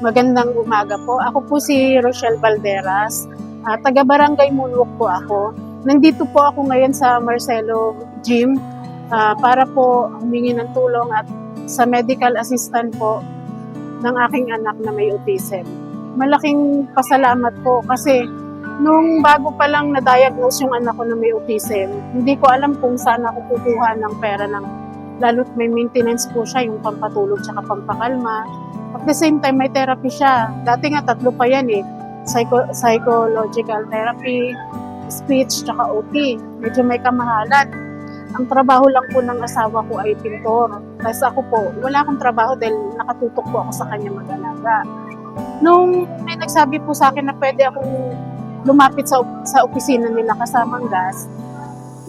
Magandang umaga po. Ako po si Rochelle Valderas. Ah, taga Barangay Munwok po ako. Nandito po ako ngayon sa Marcelo Gym ah, para po humingi ng tulong at sa medical assistant po ng aking anak na may autism. Malaking pasalamat po kasi nung bago pa lang na-diagnose yung anak ko na may autism, hindi ko alam kung saan ako kukuha ng pera ng lalo't may maintenance po siya, yung pampatulog tsaka pampakalma. At the same time, may therapy siya. Dati nga tatlo pa yan eh. Psycho- psychological therapy, speech, tsaka OT. Medyo may kamahalan. Ang trabaho lang po ng asawa ko ay pintor. Tapos ako po, wala akong trabaho dahil nakatutok po ako sa kanya mag-alaga. Nung may nagsabi po sa akin na pwede akong lumapit sa, sa opisina nila kasamang gas,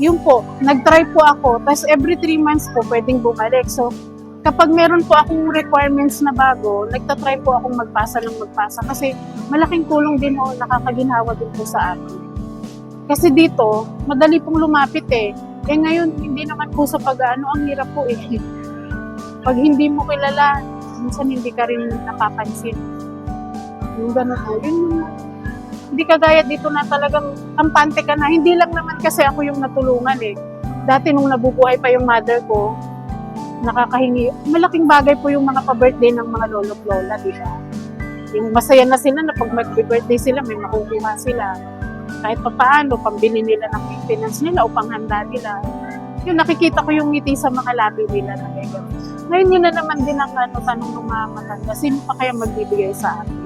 yun po, nag-try po ako. Tapos every three months po, pwedeng bumalik. So, kapag meron po akong requirements na bago, nagtatry po akong magpasa ng magpasa. Kasi malaking tulong din ho, nakakaginawa din po sa akin. Kasi dito, madali pong lumapit eh. Eh ngayon, hindi naman po sa pag-ano, ang hirap po eh. Pag hindi mo kilala, minsan hindi ka rin napapansin. Yung gano'n po, yun yung hindi kagaya dito na talagang kampante ka na. Hindi lang naman kasi ako yung natulungan eh. Dati nung nabubuhay pa yung mother ko, nakakahingi. Malaking bagay po yung mga pa-birthday ng mga lolo lola, di ba? Yung masaya na sila na pag mag-birthday sila, may makukuha sila. Kahit pa paano, pambili nila ng maintenance nila o panghanda nila. Yung nakikita ko yung ngiti sa mga labi nila na ganyan. Ngayon yun na naman din ang ano, tanong ng mga matanda, sino pa kaya magbibigay sa akin?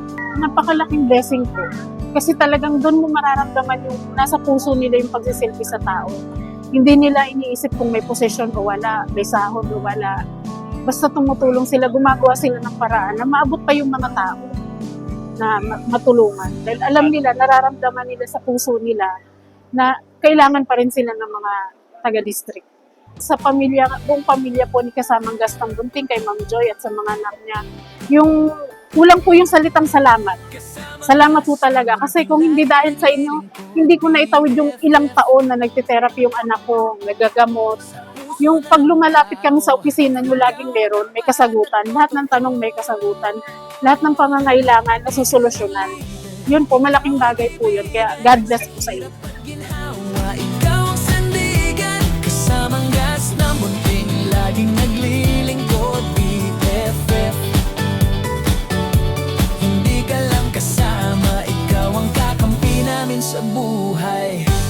Napakalaking blessing po. Kasi talagang doon mo mararamdaman yung nasa puso nila yung pagsisilbi sa tao. Hindi nila iniisip kung may posisyon o wala, may sahod o wala. Basta tumutulong sila, gumagawa sila ng paraan na maabot pa yung mga tao na ma- matulungan. Dahil alam nila, nararamdaman nila sa puso nila na kailangan pa rin sila ng mga taga-district. Sa pamilya, buong pamilya po ni kasamang Gastang Bunting kay Ma'am Joy at sa mga anak niya, yung kulang po yung salitang salamat. Salamat po talaga. Kasi kung hindi dahil sa inyo, hindi ko na itawid yung ilang taon na nagte-therapy yung anak ko, nagagamot. Yung pag lumalapit kami sa opisina nyo, laging meron, may kasagutan. Lahat ng tanong may kasagutan. Lahat ng pangangailangan, nasusolusyonan. Yun po, malaking bagay po yun. Kaya God bless po sa inyo. sa buhay.